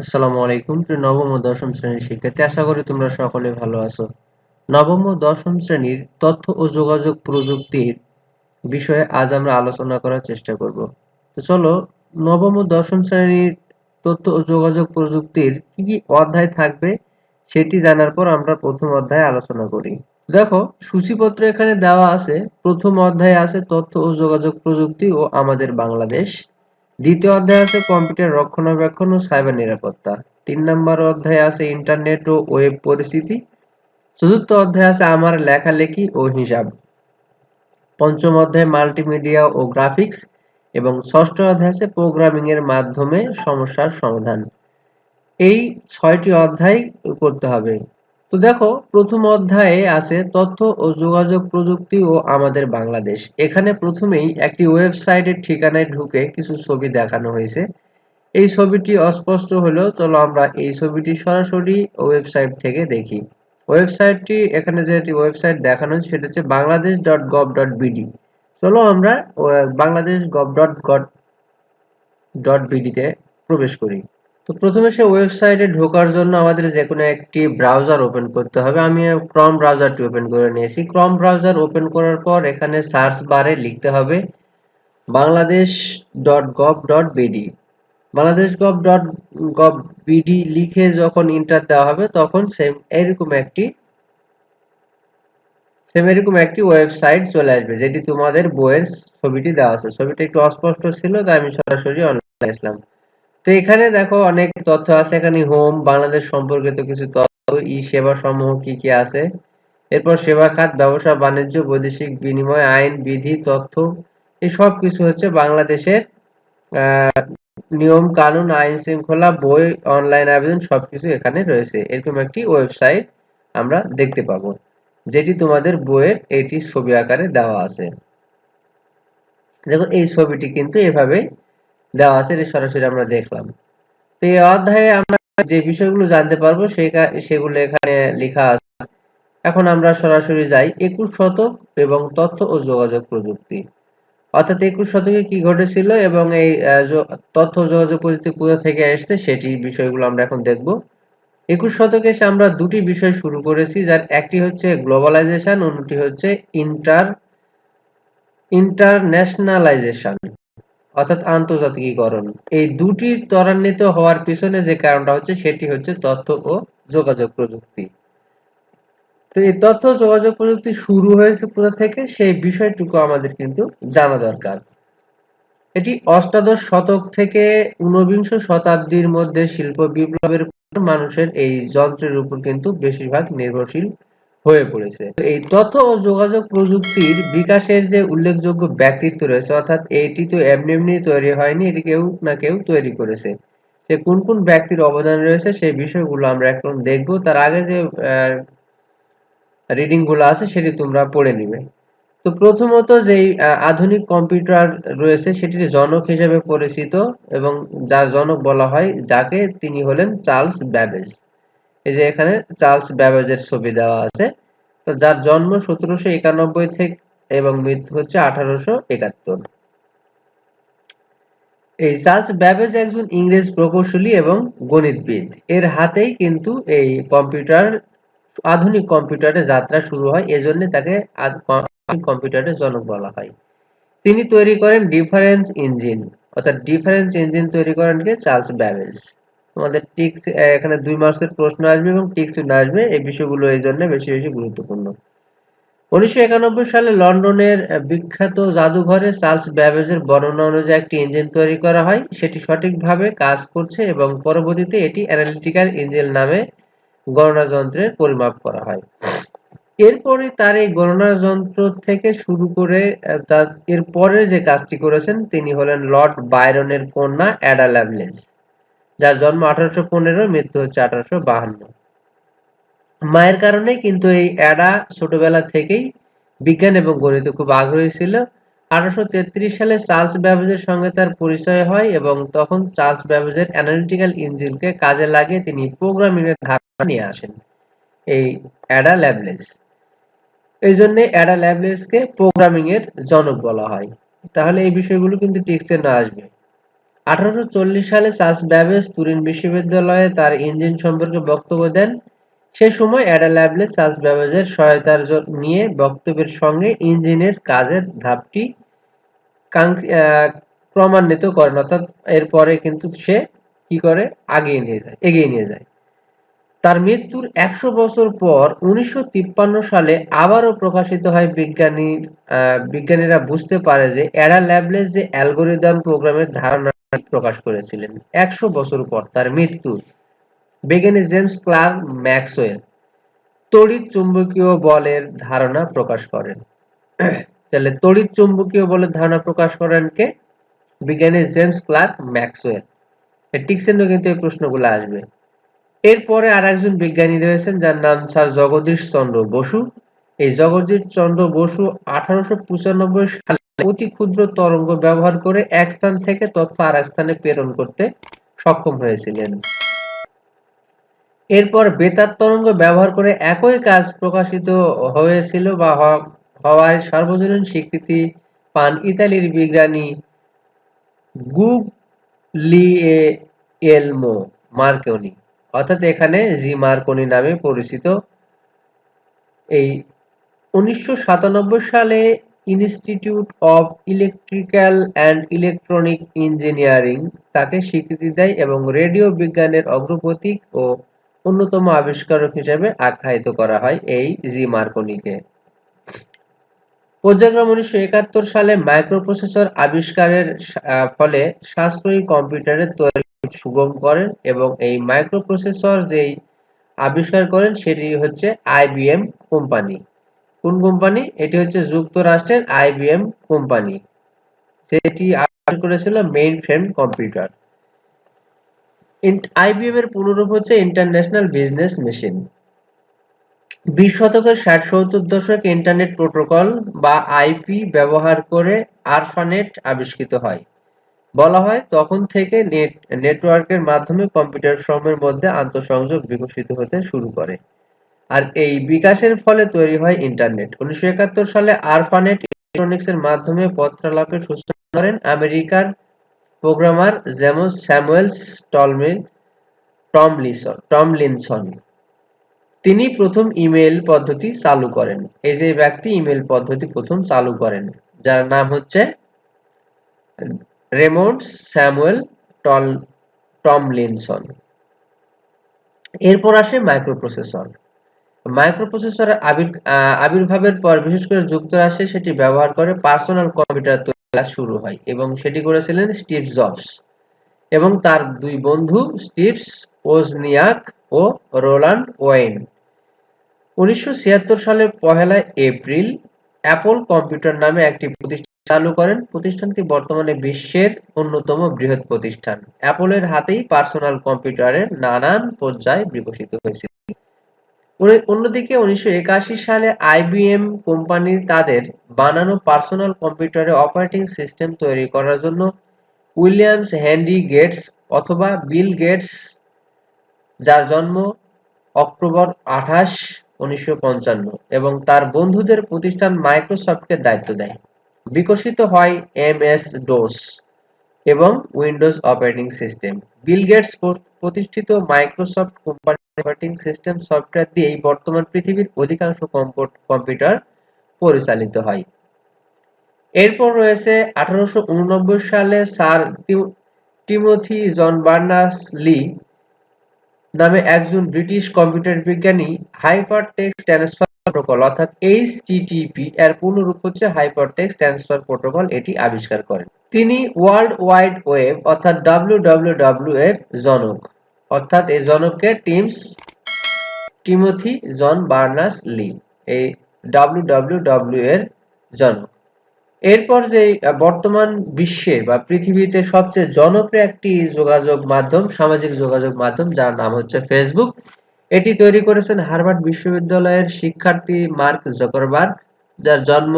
আসসালামু আলাইকুম। প্রিয় নবম ও দশম শ্রেণির শিক্ষার্থী, আশা করি তোমরা সকলে ভালো আছো। নবম ও দশম শ্রেণির তথ্য ও যোগাযোগ প্রযুক্তির বিষয়ে আজ আমরা আলোচনা করার চেষ্টা করব। তো চলো, নবম ও দশম শ্রেণির তথ্য ও যোগাযোগ প্রযুক্তির কি কি অধ্যায় থাকবে সেটি জানার পর আমরা প্রথম অধ্যায়ে আলোচনা করি। দেখো, সূচিপত্র এখানে দেওয়া আছে, প্রথম অধ্যায়ে আছে তথ্য ও যোগাযোগ প্রযুক্তি ও আমাদের বাংলাদেশ। দ্বিতীয় অধ্যায় আছে কম্পিউটার রক্ষণাবেক্ষণ ও সাইবার নিরাপত্তা। তিন নম্বর অধ্যায় আছে ইন্টারনেট ও ওয়েব পরিস্থিতি। চতুর্থ অধ্যায় আছে আমার লেখালেখি ও হিসাব। পঞ্চম অধ্যায় মাল্টিমিডিয়া ও গ্রাফিক্স এবং ষষ্ঠ অধ্যায় আছে প্রোগ্রামিং এর মাধ্যমে সমস্যার সমাধান। এই ছয়টি অধ্যায় করতে হবে। তো দেখো, প্রথম অধ্যায়ে আছে তথ্য ও যোগাযোগ প্রযুক্তি ও আমাদের বাংলাদেশ। এখানে প্রথমেই একটি ওয়েবসাইটের ঠিকানায় ঢুকে কিছু ছবি দেখানো হয়েছে। এই ছবিটি অস্পষ্ট হলেও চলো আমরা এই ছবিটি সরাসরি ওয়েবসাইট থেকে দেখি। ওয়েবসাইটটি, এখানে যে ওয়েবসাইট দেখানো হয়েছে সেটা হচ্ছে Bangladesh dot gov dot BD. চলো আমরা Bangladesh gov dot gov dot বিডিতে প্রবেশ করি। তো প্রথমে সে ওয়েবসাইটে ঢোকার জন্য আমাদের যে কোনো একটি ব্রাউজার ওপেন করতে হবে। আমি ক্রম ব্রাউজারটি ওপেন করে নিয়েছি। ক্রম ব্রাউজার ওপেন করার পর এখানে সার্চ বারে লিখতে হবে Bangladesh dot gov dot BD Bangladesh gov dot gov BD লিখে যখন ইন্টার দেওয়া হবে তখন সেম এরকম একটি সেম এরকম একটি ওয়েবসাইট চলে আসবে, যেটি তোমাদের বইয়ের ছবিটি দেওয়া আছে। ছবিটা একটু অস্পষ্ট ছিল, তাই আমি সরাসরি অনলাইনে আসলাম। তো এখানে দেখো অনেক তথ্য আছে, এখানে হোম, বাংলাদেশ সম্পর্কিত কিছু তথ্য ই সেবা সমূহ কি কি আছে? এরপর সেবা খাত, ব্যবসা, বাণিজ্য, বৈদেশিক বিনিময়, আইন, বিধি, তথ্য, এই সব কিছু হচ্ছে বাংলাদেশের নিয়ম, কানুন, আইন শৃঙ্খলা, বই, অনলাইন আবেদন সবকিছু এখানে রয়েছে। এরকম একটি ওয়েবসাইট আমরা দেখতে পাবো, যেটি তোমাদের বইয়ের এটি ছবি আকারে দেওয়া আছে। দেখো এই ছবিটি কিন্তু এভাবে দেওয়া আছে সরাসরি আমরা দেখলাম। তো এই অধ্যায়ে আমরা যে বিষয়গুলো জানতে পারব সেগুলো এখানে লেখা আছে। এখন আমরা সরাসরি যাই। একুশ শতক এবং তথ্য ও যোগাযোগ প্রযুক্তি। অর্থাৎ একুশ শতকে কি ঘটেছিল এবং এই তথ্য যোগাযোগ প্রযুক্তি কোথা থেকে আসছে সেটি বিষয়গুলো আমরা এখন দেখব। একুশ শতকে এসে আমরা দুটি বিষয় শুরু করেছি, যার একটি হচ্ছে গ্লোবালাইজেশন, অন্যটি হচ্ছে ইন্টার, ইন্টারন্যাশনালাইজেশন। অর্থাৎ আন্তর্জাতিকীকরণ। এই দুটি ত্বরান্বিত হওয়ার পিছনে যে কারণটা হচ্ছে, সেটি হচ্ছে তথ্য ও যোগাযোগ প্রযুক্তি। তো এই তথ্য যোগাযোগ প্রযুক্তি শুরু হয়েছে কোথা থেকে, সেই বিষয়টুকু আমাদের কিন্তু জানা দরকার। এটি অষ্টাদশ শতক থেকে ঊনবিংশ শতাব্দীর মধ্যে শিল্প বিপ্লবের মানুষের এই যন্ত্রের উপর কিন্তু বেশিরভাগ নির্ভরশীল হয়ে পড়েছে। এই তথ্য ও যোগাযোগ প্রযুক্তির বিকাশের যে উল্লেখযোগ্য ব্যক্তিত্ব রয়েছে, অর্থাৎ এটি তো এমনি এমনি তৈরি হয়নি, এটি কেউ না কেউ তৈরি করেছে। সে কোন কোন ব্যক্তির অবদান রয়েছে সেই বিষয়গুলো আমরা এখন দেখব। তার আগে যে রিডিংগুলো আছে সেটি তোমরা পড়ে নিবে। তো প্রথমত যেই আধুনিক কম্পিউটার রয়েছে সেটির জনক হিসেবে পরিচিত এবং যার জনক বলা হয়, যাকে তিনি হলেন চার্লস ব্যাবেজ। এই যে এখানে চার্লস ব্যাবেজের ছবি দেওয়া আছে, তো যার জন্ম সতেরোশো একানব্বই থেকে এবং মৃত্যু হচ্ছে আঠারোশো একাত্তর। এই চার্লস ব্যাবেজ একজন ইংরেজ প্রকৌশলী এবং গণিতবিদ। এর হাতেই কিন্তু এই কম্পিউটার, আধুনিক কম্পিউটারের যাত্রা শুরু হয়, এজন্য তাকে কম্পিউটারের জনক বলা হয়। তিনি তৈরি করেন ডিফারেন্স ইঞ্জিন, অর্থাৎ ডিফারেন্স ইঞ্জিন তৈরি করেন কে? Charles Babbage. তোমাদের টিক্স এখানে দুই মার্কসের প্রশ্ন আসবে এবং টিক্স আসবে। এই বিষয়গুলো এই জন্য বেশি বেশি গুরুত্বপূর্ণ। উনিশশো একানব্বই সালে লন্ডনের বিখ্যাত জাদুঘরে চার্লস ব্যাবেজের বর্ণনা অনুযায়ী একটি ইঞ্জিন তৈরি করা হয়। সেটি সঠিকভাবে কাজ করছে এবং পরবর্তীতে এটি অ্যানালিটিক্যাল ইঞ্জিন নামে গণনা যন্ত্রের পরিমাপ করা হয়। এরপরে তার এই গণনা যন্ত্র থেকে শুরু করে তার এর পরে যে কাজটি করেছেন, তিনি হলেন লর্ড বাইরনের কন্যা অ্যাডা ল্যাভলেস যার জন্ম আঠারোশো পনেরো, মৃত্যু হচ্ছে আঠারোশো বাহান্ন। মায়ের কারণে কিন্তু এই অ্যাডা ছোটবেলা থেকেই বিজ্ঞান এবং গণিতে খুব আগ্রহী ছিল। আঠারোশো সালে চার্লস ব্যাবেজের সঙ্গে তার পরিচয় হয় এবং তখন চার্লস ব্যাবেজের অ্যানালিটিক্যাল ইঞ্জিনকে কাজে লাগিয়ে তিনি প্রোগ্রামিং এর ধারণা নিয়ে আসেন, এই অ্যাডা ল্যাবলেস। এই জন্য অ্যাডা ল্যাবলেসকে প্রোগ্রামিং এর জনক বলা হয়। তাহলে এই বিষয়গুলো কিন্তু টেক্সটে না আসবে। আঠারোশো চল্লিশ সালে চার্লস ব্যাবেজ তুরিন বিশ্ববিদ্যালয়ে তার ইঞ্জিন সম্পর্কে বক্তব্য দেন। সে সময় অ্যাডা চার্লস ব্যাবেজের সহায়তার নিয়ে বক্তব্যের সঙ্গে ইঞ্জিনের কাজের ধাপটি ক্রমান্বিত করেন। অর্থাৎ এরপরে কিন্তু সে কি করে? আগিয়ে নিয়ে যায়, এগিয়ে নিয়ে যায়। তার মৃত্যুর একশো বছর পর উনিশশো তিপ্পান্ন সালে আবারও প্রকাশিত হয় বিজ্ঞানী বিজ্ঞানীরা বুঝতে পারে যে অ্যাডা ল্যাবলেস যে অ্যালগোরিদম প্রোগ্রামের ধারণা প্রকাশ করেছিলেন। একশো বছর পর তার মৃত্যু বিজ্ঞানী জেমস ক্লার্ক ম্যাক্সওয়েল। তড়িৎ চুম্বকীয় বলের ধারণা প্রকাশ করেন। তাহলে তড়িৎ চুম্বকীয় বলের ধারণা প্রকাশ করেন কে? বিজ্ঞানী জেমস ক্লার্ক ম্যাক্সওয়েল। টিকসেন কিন্তু এই প্রশ্নগুলো আসবে। এরপরে আর একজন বিজ্ঞানী রয়েছেন যার নাম স্যার জগদীশ চন্দ্র বসু। এই জগদীশ চন্দ্র বসু আঠারোশো পঁচানব্বই সালে অতি ক্ষুদ্র তরঙ্গ ব্যবহার করে এক স্থান থেকে তথ্য আর স্থানে প্রেরণ করতে সক্ষম হয়েছিলেন। এরপর বেতার তরঙ্গ ব্যবহার করে একই কাজ প্রকাশিত হয়েছিল বা হ- হওয়ায় সার্বজনীন স্বীকৃতি পান ইতালির বিজ্ঞানী গুগলিয়েলমো মার্কনি অর্থাৎ এখানে জি মার্কনি নামে পরিচিত। এই উনিশশো সাতানব্বই সালে Institute of Electrical and Electronic Engineering তাকে স্বীকৃতি দেয় এবং রেডিও বিজ্ঞানের অগ্রগতি ও অন্যতম আবিষ্কারক হিসেবে আখ্যায়িত করা হয় এই জি মার্কনিকে। পর্যায়ক্রম উনিশশো একাত্তর সালে মাইক্রোপ্রসেসর আবিষ্কারের ফলে সাশ্রয়ী কম্পিউটারের তৈরি সুগম করেন এবং এই মাইক্রোপ্রসেসর যেই আবিষ্কার করেন সেটি হচ্ছে আইবিএম কোম্পানি। কোন কোম্পানি এটি হচ্ছে যুক্তরাষ্ট্রের আইবিএম কোম্পানি সেটি করেছিল মেইন ফ্রেম কম্পিউটার আইবিএম এর পুনরূপ হচ্ছে ইন্টারন্যাশনাল বিজনেস মেশিন বিশ শতকের ষাট, সত্তর দশকে ইন্টারনেট প্রোটোকল বা আইপি ব্যবহার করে আরফানেট আবিষ্কৃত হয়। বলা হয় তখন থেকে নেট নেটওয়ার্কের মাধ্যমে কম্পিউটার সমূহের মধ্যে আন্তঃসংযোগ বিকশিত হতে শুরু করে। আর এই বিকাশের ফলে তৈরি হয় ইন্টারনেট। উনিশশো একাত্তর সালে আরফানেট ইলেকট্রনিক্সের মাধ্যমে পত্রালাপের সূচনা করেন আমেরিকার প্রোগ্রামার যেমন স্যামুয়েলস টলমিন টমলিসন টমলিনসন। তিনি প্রথম ইমেল পদ্ধতি চালু করেন। এই যে ব্যক্তি ইমেল পদ্ধতি প্রথম চালু করেন, যার নাম হচ্ছে রেমন্ড স্যামুয়েল টল টমলিনসন। এরপর আসে মাইক্রোপ্রসেসর। মাইক্রোপ্রসেসরের আবির্ভাবের পর, বিশেষ করে যুক্তরাষ্ট্রে সেটি ব্যবহার করে পার্সোনাল কম্পিউটার তৈরি কাজ শুরু হয় এবং সেটি করেছিলেন স্টিভ জবস এবং তার দুই বন্ধু স্টিভস ওজনিয়াক ও রোলান্ড ওয়েন। উনিশশো সালের পহেলা এপ্রিল অ্যাপল কম্পিউটার নামে একটি প্রতিষ্ঠান চালু করেন। প্রতিষ্ঠানটি বর্তমানে বিশ্বের অন্যতম বৃহৎ প্রতিষ্ঠান। অ্যাপলের হাতেই পার্সোনাল কম্পিউটারের নানান পর্যায় বিকশিত হয়েছিল অন্যদিকে উনিশশো সালে আইবিএম কোম্পানি তাদের বানানো পার্সোনাল কম্পিউটারে অপারেটিং সিস্টেম তৈরি করার জন্য উইলিয়ামস হেনরি গেটস অথবা বিল গেটস, যার জন্ম অক্টোবর আঠাশ, উনিশশো এবং তার বন্ধুদের প্রতিষ্ঠান মাইক্রোসফটকে দায়িত্ব দেয়। বিকশিত হয় এম এস ডোস এবং Windows operating system. Bill Gates প্রতিষ্ঠিত মাইক্রোসফট কোম্পানির অপারেটিং সিস্টেম সফটওয়্যার দিয়েই বর্তমান পৃথিবীর অধিকাংশ কম্পো- কম্পিউটার পরিচালিত হয়। এরপর রয়েছে আঠারোশো উননব্বই সালে স্যার টিমোথি জন বার্নাস লি নামে একজন ব্রিটিশ কম্পিউটার বিজ্ঞানী হাইপার টেক্সট ট্রান্সফার প্রোটোকল, অর্থাৎ এইচটিটিপি এর পূর্ণরূপ হচ্ছে হাইপার টেক্সট ট্রান্সফার প্রোটোকল, এটি আবিষ্কার করেন। তিনি ওয়ার্ল্ড ওয়াইড ওয়েব অর্থাৎ ডাব্লিউডাব্লিউডাব্লিউ এর জনক। অর্থাৎ এই জনককে টিমস টিমোথি জন বার্নাস লি, এই ডাব্লিউডাব্লিউডাব্লিউ এর জনক। এরপর যে বর্তমান বিশ্বে বা পৃথিবীতে সবচেয়ে জনপ্রিয় একটি যোগাযোগ মাধ্যম, সামাজিক যোগাযোগ মাধ্যম, যার নাম হচ্ছে ফেসবুক এটি তৈরি করেছেন হার্ভার্ড বিশ্ববিদ্যালয়ের শিক্ষার্থী মার্ক জকরবার্গ, যার জন্ম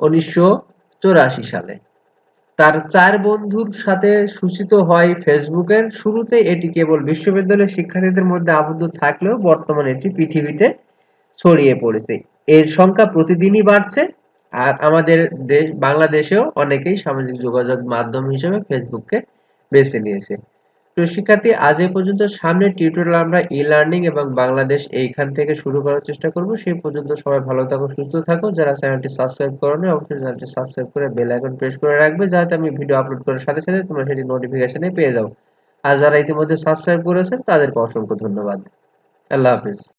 উনিশশো চুরাশি সালে। তার চার বন্ধুর সাথে সূচিত হয় ফেসবুকের। শুরুতে এটি কেবল বিশ্ববিদ্যালয়ের শিক্ষার্থীদের মধ্যে আবদ্ধ থাকলেও বর্তমানে এটি পৃথিবীতে ছড়িয়ে পড়েছে। এর সংখ্যা প্রতিদিনই বাড়ছে। আর আমাদের দেশ, বাংলাদেশেও অনেকেই সামাজিক যোগাযোগ মাধ্যম হিসেবে ফেসবুককে বেছে নিয়েছে। শিক্ষার্থী আজ এ পর্যন্ত সামনের টিউটোরিয়াল আমরা ই লার্নিং এবং বাংলাদেশ এইখান থেকে শুরু করার চেষ্টা করব। সেই পর্যন্ত সবাই ভালো থাকো, সুস্থ থাকো। যারা চ্যানেলটি সাবস্ক্রাইব করোনি, অবশ্যই চ্যানেলটি সাবস্ক্রাইব করে বেল আইকন প্রেস করে রাখবে যাতে আমি ভিডিও আপলোড করার সাথে সাথে তোমরা সেটি নোটিফিকেশনে পেয়ে যাও। আর যারা ইতিমধ্যে সাবস্ক্রাইব করেছেন, তাদেরকে অসংখ্য ধন্যবাদ। আল্লাহ হাফিজ।